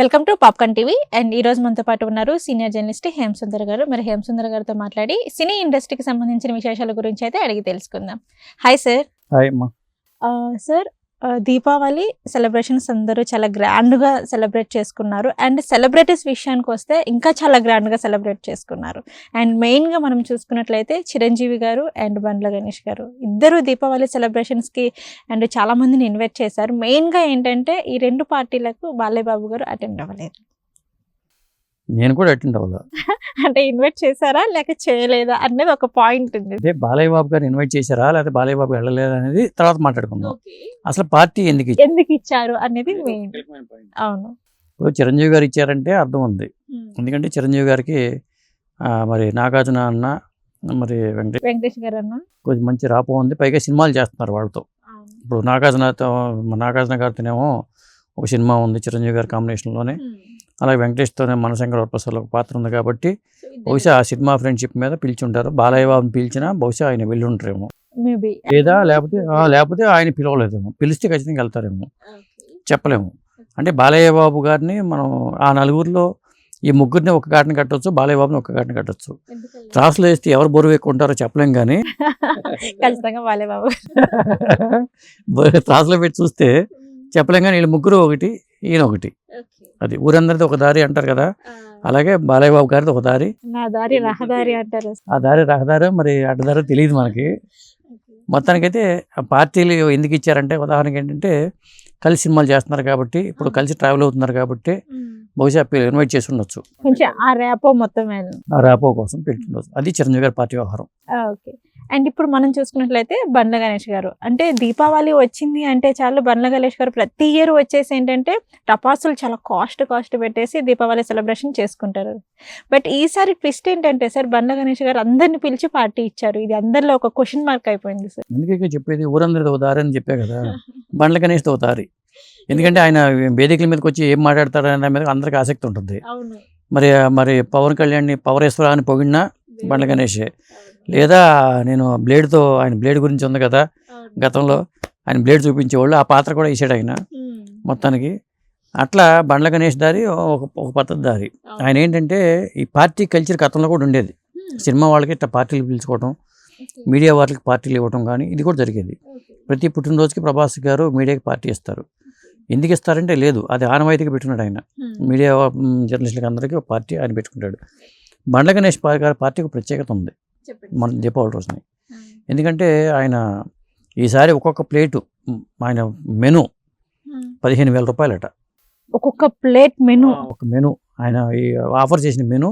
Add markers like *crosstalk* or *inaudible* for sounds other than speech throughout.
Welcome to Popcorn TV. And ఈ రోజు మనతో పాటు ఉన్నారు సీనియర్ జర్నలిస్ట్ హేమసుందర్ గారు. మరి హేమసుందర్ గారితో మాట్లాడి సినీ ఇండస్ట్రీకి సంబంధించిన విశేషాల గురించి అయితే అడిగి తెలుసుకుందాం. హాయ్ సార్ హాయ్ అమ్మా. సార్ దీపావళి సెలబ్రేషన్స్ అందరూ చాలా గ్రాండ్గా సెలబ్రేట్ చేసుకున్నారు. అండ్ సెలబ్రిటీస్ విషయానికి వస్తే ఇంకా చాలా గ్రాండ్గా సెలబ్రేట్ చేసుకున్నారు. అండ్ మెయిన్గా మనం చూసుకున్నట్లయితే చిరంజీవి గారు అండ్ బండ్ల గణేష్ గారు ఇద్దరు దీపావళి సెలబ్రేషన్స్కి అండ్ చాలామందిని ఇన్వైట్ చేశారు. మెయిన్గా ఏంటంటే ఈ రెండు పార్టీలకు బాలయ్యబాబు గారు అటెండ్ అవ్వలేదు. నేను కూడా అటెండ్ అవ్వాలి? *laughs* అంటే ఇన్వైట్ చేశారా? లేక చేయలేదా? అనేది ఒక పాయింట్ ఉంది. అదే బాలయ్య బాబు గారు ఇన్వైట్ చేశారా? లేకపోతే బాలయ్య బాబు వెళ్ళలేదా అనేది తర్వాత మాట్లాడుకుందాం. అసలు పార్టీ ఎందుకు ఇచ్చారు? ఎందుకు ఇచ్చారు అనేది మెయిన్ అవును. ఇప్పుడు చిరంజీవి గారు ఇచ్చారంటే అర్థం ఉంది. ఎందుకంటే చిరంజీవి గారికి ఆ, మరి నాగార్జున అన్న మరి వెంకటేష్ వెంకటేష్ గారు అన్న. కొంచెం మంచి రాపో ఉంది. పైగా సినిమాలు చేస్తున్నారు వాళ్ళతో. ఇప్పుడు నాగార్జునతో నాగార్జున గారితోనేమో ఒక సినిమా ఉంది చిరంజీవి గారి కాంబినేషన్లోనే అలాగే వెంకటేష్తోనే మనశంకర వరప్రసాద్లో ఒక పాత్ర ఉంది కాబట్టి బహుశా ఆ సినిమా ఫ్రెండ్షిప్ మీద పిలిచి ఉంటారు బాలయ్య బాబుని పిలిచినా బహుశా ఆయన వెళ్ళి ఉంటారేమో లేదా లేకపోతే లేకపోతే ఆయన పిలవలేదేమో. పిలిస్తే ఖచ్చితంగా వెళ్తారేమో. చెప్పలేము. అంటే బాలయ్య బాబు గారిని మనం ఆ నలుగురిలో ఈ ముగ్గురిని ఒక ఘాటన కట్టొచ్చు బాలయ్య బాబుని ఒక ఘాటన కట్టొచ్చు. త్రాసులో వేస్తే ఎవరు బరువు ఎక్కువ ఉంటారో చెప్పలేం కానీ *laughs* ఖచ్చితంగా బాలయ్య బాబు. *laughs* త్రాసులో పెట్టి చూస్తే చెప్పలేం కానీ వీళ్ళు ముగ్గురు ఒకటి ఈయన ఒకటి. అది ఊరందరిది ఒక దారి అంటారు కదా. అలాగే బాలయ్య బాబు గారిది ఒక దారి. నా దారి రహదారి అంటారు. ఆ దారి రహదారి మరి అడ్డదారి తెలియదు మనకి. మొత్తానికైతే ఆ పార్టీలు ఎందుకు ఇచ్చారంటే ఉదాహరణకి ఏంటంటే కలిసి సినిమాలు చేస్తున్నారు కాబట్టి ఇప్పుడు కలిసి ట్రావెల్ అవుతున్నారు కాబట్టి బహుశా ఇన్వైట్ చేసి ఉండొచ్చు. కొంచెం ఆ రేపో మొత్తం ఆ ర్యాపో కోసం పెట్టుండొచ్చు అది చిరంజీవి గారి పార్టీ వ్యవహారం. ఓకే. అండ్ ఇప్పుడు మనం చూసుకున్నట్లయితే బండ్ల గణేష్ గారు. అంటే దీపావళి వచ్చింది అంటే చాలు బండ్ల గణేష్ గారు ప్రతి ఇయర్ వచ్చేసి ఏంటంటే టపాసులు చాలా కాస్ట్ కాస్ట్ పెట్టేసి దీపావళి సెలబ్రేషన్ చేసుకుంటారు. బట్ ఈసారి ట్విస్ట్ ఏంటంటే సార్ బండ్ల గణేష్ గారు అందరిని పిలిచి పార్టీ ఇచ్చారు. ఇది అందరిలో ఒక క్వశ్చన్ మార్క్ అయిపోయింది సార్. అందుకే చెప్పేది ఊరందరిది ఒక దారి అని చెప్పే కదా. *laughs* బండ్ల గణేష్ది ఒక దారి ఎందుకంటే ఆయన వేదికల మీదకి వచ్చి ఏం మాట్లాడతారు అనే మీద అందరికీ ఆసక్తి ఉంటుంది. మరి మరి పవన్ కళ్యాణ్ని పవరేశ్వర అని పొగిడినా బండ్ల గణేషే. లేదా నేను బ్లేడ్తో ఆయన బ్లేడ్ గురించి ఉంది కదా గతంలో ఆయన బ్లేడ్ చూపించేవాళ్ళు ఆ పాత్ర కూడా వేసాడు ఆయన మొత్తానికి. అట్లా బండ్ల గణేష్ దారి ఒక ఒక పద్ధతి దారి. ఆయన ఏంటంటే ఈ పార్టీ కల్చర్ గతంలో కూడా ఉండేది. సినిమా వాళ్ళకి ఇట్లా పార్టీలు పిలుచుకోవడం మీడియా వాళ్ళకి పార్టీలు ఇవ్వడం కానీ ఇది కూడా జరిగేది. ప్రతి పుట్టినరోజుకి ప్రభాస్ గారు మీడియాకి పార్టీ ఇస్తారు. ఎందుకు ఇస్తారంటే లేదు అది ఆనవాయితీగా పెట్టుకున్నాడు ఆయన. మీడియా జర్నలిస్టులకి అందరికీ ఒక పార్టీ ఆయన పెట్టుకుంటాడు. బండ్ల గణేష్ గారి పార్టీకి ప్రత్యేకత ఉంది. మన దీపావళి రోజుని. ఎందుకంటే ఆయన ఈసారి ఒక్కొక్క ప్లేటు ఆయన మెను పదిహేను వేల రూపాయలట. ఒక్కొక్క ప్లేట్ మెను. ఒక మెను ఆయన ఈ ఆఫర్ చేసిన మెను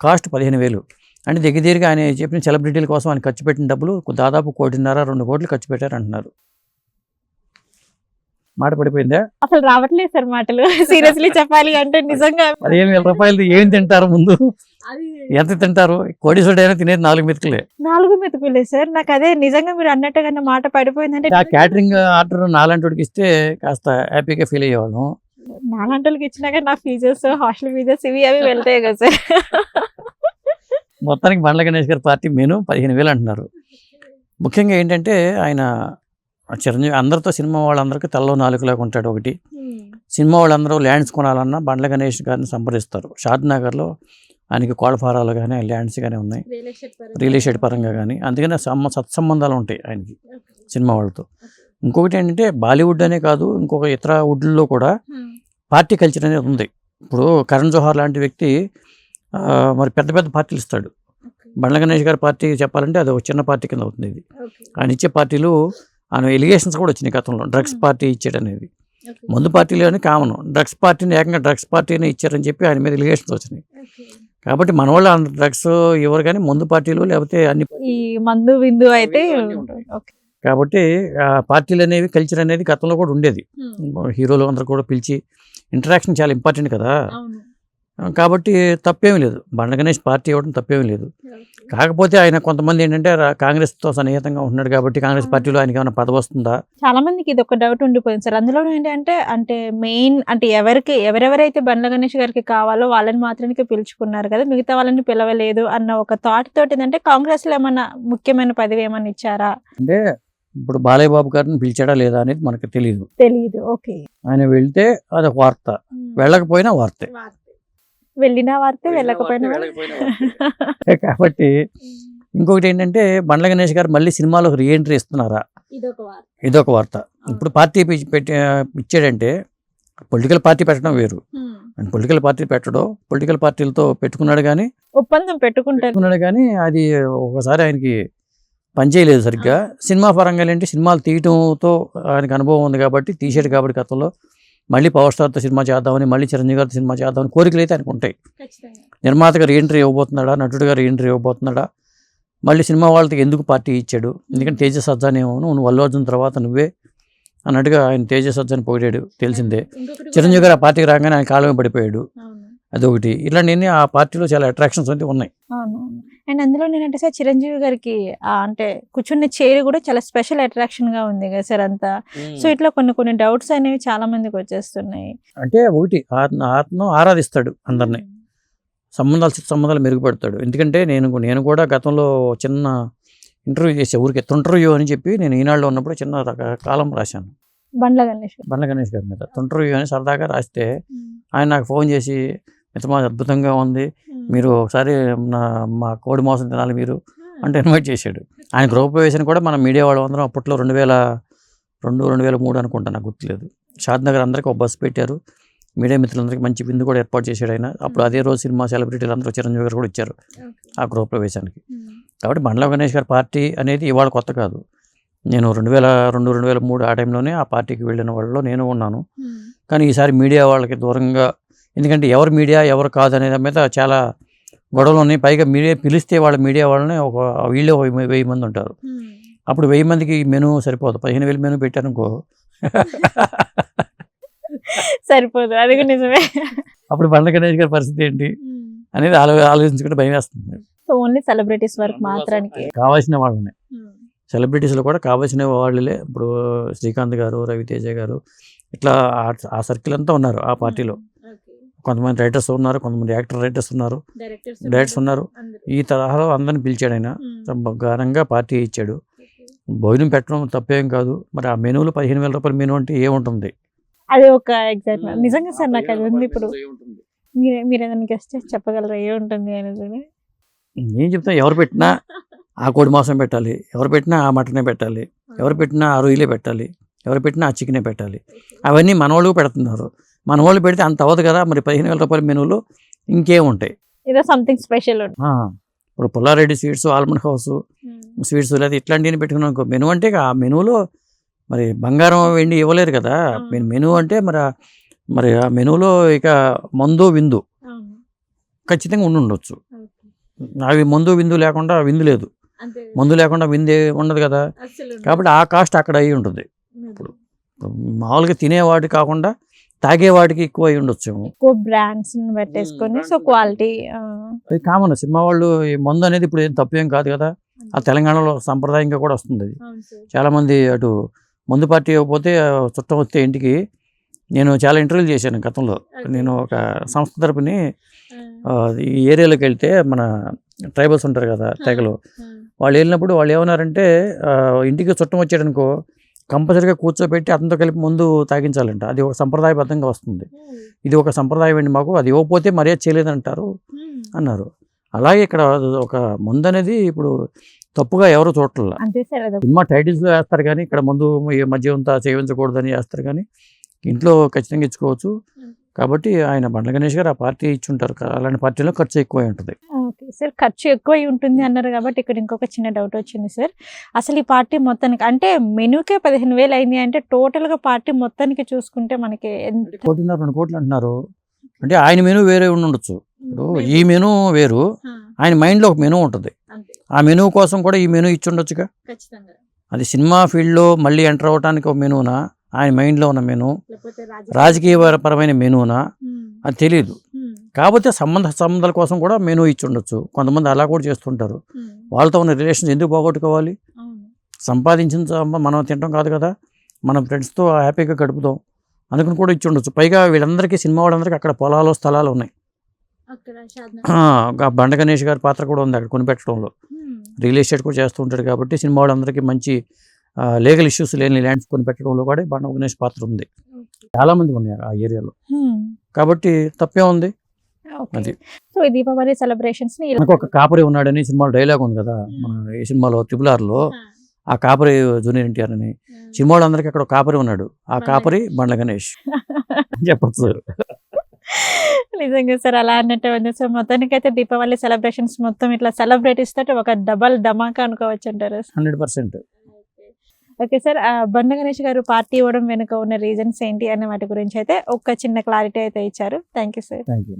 కాస్ట్ పదిహేను వేలు. అంటే దగ్గర దగ్గరగా ఆయన చెప్పిన సెలబ్రిటీల కోసం ఆయన ఖర్చు పెట్టిన డబ్బులు దాదాపు కోటిన్నర రెండు కోట్లు ఖర్చు పెట్టారు అంటున్నారు. మాట పడిపోయిందా? అసలు రావట్లేదు సార్ మాటలు. సీరియస్లీ చెప్పాలి అంటే నిజంగా పదిహేను వేల రూపాయలు ఏం తింటారు ముందు? ఎంత తింటారు? కోడీశ్వరుడు అయినా తినేది నాలుగు మెతుకులే. నాలుగు మెతుకులే సార్. నాకు అదే నిజంగా మీరు అన్నట్టుగా మాట పడిపోయిందంటే ఆ క్యాటరింగ్ ఆర్డర్ నాలంటికి ఇస్తే కాస్త హ్యాపీగా ఫీల్ అయ్యేవాళ్ళం. నాలంటోళ్ళకి ఇచ్చినాక నా ఫీజెస్ హాస్టల్ ఫీజెస్ ఇవి అవి వెళ్తాయి కదా సార్. మొత్తానికి బండ్ల గణేష్ గారి పార్టీ మెను పదిహేను వేలు అంటున్నారు. ముఖ్యంగా ఏంటంటే ఆయన చిరంజీవి అందరితో సినిమా వాళ్ళందరికీ తలలో నాలుగులాగా ఉంటాడు ఒకటి. సినిమా వాళ్ళందరూ ల్యాండ్స్ కొనాలన్నా బండ్ల గణేష్ గారిని సంప్రదిస్తారు. షాద్ నగర్లో ఆయనకి కోళ్ళ ఫారాలు కానీ ల్యాండ్స్ కానీ ఉన్నాయి. రియల్ ఎస్టేట్ పరంగా. కానీ అందుకనే సమ్మ సత్సంబంధాలు ఉంటాయి ఆయనకి సినిమా వాళ్ళతో. ఇంకొకటి ఏంటంటే బాలీవుడ్ అనే కాదు ఇంకొక ఇతర వుడ్లలో కూడా పార్టీ కల్చర్ అనేది ఉంది. ఇప్పుడు కరణ్ జోహార్ లాంటి వ్యక్తి మరి పెద్ద పెద్ద పార్టీలు ఇస్తాడు. బండ్ల గణేష్ గారి పార్టీ చెప్పాలంటే అది ఒక చిన్న పార్టీ కింద అవుతుంది ఇది. ఆయన ఇచ్చే పార్టీలు ఆయన ఎలిగేషన్స్ కూడా వచ్చినాయి గతంలో. డ్రగ్స్ పార్టీ ఇచ్చాడు అనేది. మందు పార్టీలు అని కామన్. డ్రగ్స్ పార్టీని ఏకంగా డ్రగ్స్ పార్టీని ఇచ్చారని చెప్పి ఆయన మీద ఎలిగేషన్స్ వచ్చినాయి. కాబట్టి మన వాళ్ళు డ్రగ్స్ ఎవరు కానీ మందు పార్టీలు లేకపోతే అన్ని ఈ మందు విందు అయితే కాబట్టి ఆ పార్టీలు అనేవి కల్చర్ అనేది గతంలో కూడా ఉండేది. హీరోలు అందరూ కూడా పిలిచి ఇంటరాక్షన్ చాలా ఇంపార్టెంట్ కదా. కాబట్టి తప్పేమీ లేదు. బండ గణేష్ పార్టీ ఇవ్వడం తప్పేమీ లేదు. కాకపోతే ఆయన కొంతమంది ఏంటంటే కాంగ్రెస్తో సన్నిహితంగా ఉంటున్నాడు కాబట్టి కాంగ్రెస్ పార్టీలో ఆయనకి ఏమైనా పదవి వస్తుందా? చాలా మందికి ఇది ఒక డౌట్ ఉండిపోయింది సార్. అందులో ఏంటంటే అంటే మెయిన్ అంటే ఎవరికి ఎవరెవరైతే బండ్ల గణేష్ గారికి కావాలో వాళ్ళని మాత్రానికి పిలుచుకున్నారు కదా మిగతా వాళ్ళని పిలవలేదు అన్న ఒక థాట్ తోటి ఏంటంటే కాంగ్రెస్లో ఏమన్నా ముఖ్యమైన పదవి ఏమన్నా ఇచ్చారా? అంటే ఇప్పుడు బాలయ్య బాబు గారిని పిలిచాడా లేదా అనేది మనకు తెలియదు తెలియదు ఓకే. ఆయన వెళ్తే అదొక వార్త. వెళ్ళకపోయినా వార్తే. వెళ్ళిన వార్తే వెళ్ళకపోయినా. *laughs* కాబట్టి ఇంకొకటి ఏంటంటే బండ్ల గణేష్ గారు మళ్ళీ సినిమాలో రీఎంట్రీ ఇస్తున్నారా? ఇదొక వార్త. ఇప్పుడు పార్టీ పెట్టి ఇచ్చాడంటే పొలిటికల్ పార్టీ పెట్టడం వేరు. పొలిటికల్ పార్టీ పెట్టడం పొలిటికల్ పార్టీలతో పెట్టుకున్నాడు కానీ ఒప్పందం పెట్టుకున్నాడు కానీ అది ఒకసారి ఆయనకి పనిచేయలేదు సరిగ్గా. సినిమా పరంగా ఏంటి సినిమాలు తీయటంతో ఆయనకి అనుభవం ఉంది కాబట్టి తీసాడు కాబట్టి గతంలో. మళ్ళీ పవర్ స్టార్తో సినిమా చేద్దామని మళ్ళీ చిరంజీవి గారితో సినిమా చేద్దామని కోరికలు అయితే ఆయనకు ఉంటాయి నిర్మాతగా రీఎంట్రీ ఇవ్వబోతున్నాడా? నటుడుగా రీఎంట్రీ ఇవ్వబోతున్నాడా? మళ్ళీ సినిమా వాళ్ళకి ఎందుకు పార్టీ ఇచ్చాడు? ఎందుకంటే తేజస్ సజ్జానేమో నువ్వు అల్లు అర్జున్ తర్వాత నువ్వే అన్నట్టుగా ఆయన తేజస్ సజ్జాని పొగిడాడు తెలిసిందే. చిరంజీవి గారు ఆ పార్టీకి రాగానే ఆయన కాలం పడిపోయాడు. అదొకటి. ఇలాంటివన్నీ ఆ పార్టీలో చాలా అట్రాక్షన్స్ అయితే ఉన్నాయి. అండ్ అందులో నేనంటే సార్ చిరంజీవి గారికి అంటే కూర్చున్న చైర్ కూడా చాలా స్పెషల్ అట్రాక్షన్గా ఉంది కదా సార్ అంతా. సో ఇట్లా కొన్ని కొన్ని డౌట్స్ అనేవి చాలా మందికి వచ్చేస్తున్నాయి. అంటే ఒకటి ఆత్మ ఆరాధిస్తాడు అందరినీ. సంబంధాలు సంబంధాలు మెరుగుపెడతాడు. ఎందుకంటే నేను నేను కూడా గతంలో చిన్న ఇంటర్వ్యూ చేసే ఊరికి తుంటర్వ్యూ అని చెప్పి నేను ఈనాడులో ఉన్నప్పుడు చిన్న కాలం రాశాను. బండ్ల గణేష్. బండ్ల గణేష్ గారి మీద. తుంటర్వ్యూ అని సరదాగా రాస్తే ఆయన నాకు ఫోన్ చేసి మితమా అద్భుతంగా ఉంది. మీరు ఒకసారి నా మా కోడి మాంసం తినాలి మీరు అంటే ఇన్వైట్ చేశాడు. ఆయన గృహప్రవేశాన్ని కూడా మన మీడియా వాళ్ళు అందరం అప్పట్లో రెండు వేల రెండు రెండు వేల మూడు అనుకుంటా నాకు గుర్తులేదు. షాద్ నగర్ అందరికీ ఒక బస్సు పెట్టారు. మీడియా మిత్రులందరికీ మంచి విందు కూడా ఏర్పాటు చేశాడు ఆయన. అప్పుడు అదే రోజు సినిమా సెలబ్రిటీలు అందరూ చిరంజీవి గారు కూడా ఇచ్చారు ఆ గృహప్రవేశానికి. కాబట్టి బండ్ల గణేష్ గారి పార్టీ అనేది ఇవాళ కొత్త కాదు. నేను రెండు వేల రెండు రెండు వేల మూడు ఆ టైంలోనే ఆ పార్టీకి వెళ్ళిన వాళ్ళలో నేను ఉన్నాను. కానీ ఈసారి మీడియా వాళ్ళకి దూరంగా ఎందుకంటే ఎవరు మీడియా ఎవరు కాదు అనే దాని మీద చాలా గొడవలు ఉన్నాయి పైగా మీడియా పిలిస్తే వాళ్ళ మీడియా వాళ్ళని ఒక వీళ్ళు ఒక వెయ్యి- మంది ఉంటారు. అప్పుడు వెయ్యి మందికి మెనూ సరిపోదు. పదిహేను వేలు మెనూ పెట్టారనుకో. సరిపోదు. అది కూడా నిజమే. అప్పుడు బండ్ల గణేష్ గారి పరిస్థితి ఏంటి? అనేది ఆలో ఆలోచించుకుంటే భయం వేస్తుంది. సో ఓన్లీ సెలబ్రిటీస్ వరకు మాత్రానికి. కావాల్సిన వాళ్ళని. సెలబ్రిటీస్లో కూడా కావాల్సిన వాళ్ళే ఇప్పుడు శ్రీకాంత్ గారు రవితేజ గారు ఇట్లా ఆ సర్కిల్ అంతా ఉన్నారు ఆ పార్టీలో. కొంతమంది రైటర్స్ ఉన్నారు కొంతమంది యాక్టర్ రైటర్స్ ఉన్నారు డైరెక్టర్స్ ఉన్నారు ఈ తరహాలో అందరిని పిలిచాడు ఆయన. ఘనంగా పార్టీ ఇచ్చాడు. భోజనం పెట్టడం తప్పేం కాదు. మరి ఆ మెనూలో పదిహేను వేల రూపాయల మెనూ అంటే ఏముంటుంది? అది ఒక ఎగ్జాక్ట్ నిజంగా సార్ నాకు అది ఉంది ఇప్పుడు. మీరు ఏదైనా గెస్ట్ చేసి చెప్పగలరా? ఏ ఉంటుంది అనేది? ఏం చెప్తా ఎవరు పెట్టినా ఆ కోడి మాంసం పెట్టాలి. ఎవరు పెట్టినా ఆ మటనే పెట్టాలి. ఎవరు పెట్టినా ఆ రొయ్యలే పెట్టాలి. ఎవరు పెట్టినా ఆ చికెనే పెట్టాలి. అవన్నీ మనవాళ్ళు పెడుతున్నారు. మనవాళ్ళు పెడితే అంత అవ్వదు కదా మరి పదిహేను వేల రూపాయల మెనూలో ఇంకేం ఉంటాయి. ఏదో సంథింగ్ స్పెషల్ ఇప్పుడు Pullareddy sweets almond house sweets లేదా ఇట్లాంటివన్నీ పెట్టుకున్నాం మెనూ అంటే ఆ మెనూలో మరి బంగారం వెండి ఇవ్వలేరు కదా మె- మెనూ అంటే మరి మరి ఆ మెనూలో ఇక మందు విందు ఖచ్చితంగా ఉండి ఉండొచ్చు. అవి మందు విందు లేకుండా విందు లేదు. మందు లేకుండా విందు ఉండదు కదా. కాబట్టి ఆ కాస్ట్ అక్కడ అయి ఉంటుంది. ఇప్పుడు మామూలుగా తినేవాడి కాకుండా తాగేవాడికి ఎక్కువ అయి ఉండొచ్చు ఎక్కువ బ్రాండ్స్ పెట్టేసుకొని సో క్వాలిటీ అది కామన్ సినిమా వాళ్ళు ఈ మందు అనేది ఇప్పుడు ఏం తప్పేం కాదు కదా. ఆ తెలంగాణలో సంప్రదాయంగా కూడా వస్తుంది అది. చాలా మంది అటు మందు పార్టీ ఇవ్వకపోతే చుట్టం వస్తే ఇంటికి నేను చాలా ఇంటర్వ్యూలు చేశాను గతంలో. నేను ఒక సంస్థ తరపుని ఆ, ఈ ఏరియాలోకి వెళ్తే మన ట్రైబల్స్ ఉంటారు కదా తెగలు. వాళ్ళు వెళ్ళినప్పుడు వాళ్ళు ఏమన్నారంటే ఇంటికి చుట్టం వచ్చాడనుకో కంపల్సరీగా కూర్చోబెట్టి అతనితో కలిపి ముందు తాగించాలంట. అది ఒక సంప్రదాయబద్ధంగా వస్తుంది. ఇది ఒక సంప్రదాయం అండి మాకు. అది ఇవ్వకపోతే మర్యాద చేయలేదంటారు అన్నారు. అలాగే ఇక్కడ ఒక ముందు అనేది ఇప్పుడు తప్పుగా ఎవరు చూడట్ల. సినిమా టైటిల్స్లో వేస్తారు కానీ ఇక్కడ ముందు ఈ మధ్య అంతా సేవించకూడదని వేస్తారు కానీ ఇంట్లో ఖచ్చితంగా ఇచ్చుకోవచ్చు. కాబట్టి ఆయన బండ్ల గణేష్ గారు ఆ పార్టీ ఇచ్చుంటారు కా- అలాంటి పార్టీలో ఖర్చు ఎక్కువ ఉంటుంది. ఓకే సార్ ఖర్చు ఎక్కువ ఉంటుంది అన్నారు కాబట్టి ఇక్కడ ఇంకొక చిన్న డౌట్ వచ్చింది సార్. అసలు ఈ పార్టీ మొత్తానికి అంటే మెనూకే పదిహేను వేలు అయింది అంటే టోటల్గా పార్టీ మొత్తానికి చూసుకుంటే మనకి కోటిన్నర రెండు కోట్లు అంటున్నారు. అంటే ఆయన మెనూ వేరే ఉండి ఉండొచ్చు ఇప్పుడు ఈ మెనూ వేరు ఆయన మైండ్లో ఒక మెనూ ఉంటుంది. ఆ మెనూ కోసం కూడా ఈ మెనూ ఇచ్చి ఉండొచ్చుగా అది సినిమా ఫీల్డ్లో మళ్ళీ ఎంటర్ అవ్వడానికి ఒక మెనూనా? ఆయన మైండ్లో ఉన్న మెనూ రాజకీయ పరమైన మెనూనా? అది తెలియదు కాకపోతే సంబంధ సంబంధాల కోసం కూడా మెనూ ఇచ్చి ఉండొచ్చు కొంతమంది అలా కూడా చేస్తుంటారు. వాళ్ళతో ఉన్న రిలేషన్స్ ఎందుకు పోగొట్టుకోవాలి? సంపాదించిన సంప- మనం తినడం కాదు కదా? మన ఫ్రెండ్స్తో హ్యాపీగా గడుపుదాం అందుకని కూడా ఇచ్చి ఉండొచ్చు పైగా వీళ్ళందరికీ సినిమా వాళ్ళందరికీ అక్కడ పొలాలు స్థలాలు ఉన్నాయి. బండ గణేష్ గారి పాత్ర కూడా ఉంది అక్కడ కొనిపెట్టడంలో. రియల్ ఎస్టేట్ కూడా చేస్తూ ఉంటాడు కాబట్టి సినిమా వాళ్ళందరికీ మంచి లీగల్ ఇష్యూస్ లేని ల్యాండ్స్ కొని పెట్టడంలో కూడా బండ గణేష్ పాత్ర ఉంది. చాలా మంది ఉన్నారు ఆ ఏరియాలో. కాబట్టి తప్పే ఉంది. అది. సో దీపావళి సెలబ్రేషన్స్ ఒక కాపరి ఉన్నాడని సినిమాలో డైలాగ్ ఉంది కదా? మన ఈ సినిమాలో ఆర్లో ఆ. కాపరి జూనియర్ ఎన్టీఆర్ అని. సినిమా వాళ్ళందరికీ అక్కడ కాపరి ఉన్నాడు. ఆ కాపరి బండ్ల గణేష్. *laughs* చెప్పొచ్చు నిజంగా సార్ అలా అన్నట్టు ఉంది. సో మొత్తానికి అయితే దీపావళి సెలబ్రేషన్స్ మొత్తం ఇట్లా సెలబ్రిటీస్ తోటి ఒక డబల్ ధమాకా అనుకోవచ్చు అంటారు హండ్రెడ్ పర్సెంట్. ఓకే సార్ ఆ, బండ గణేష్ గారు పార్టీ ఇవ్వడం వెనుక ఉన్న రీజన్స్ ఏంటి అనే వాటి గురించి అయితే ఒక చిన్న క్లారిటీ అయితే ఇచ్చారు. Thank you sir. Thank you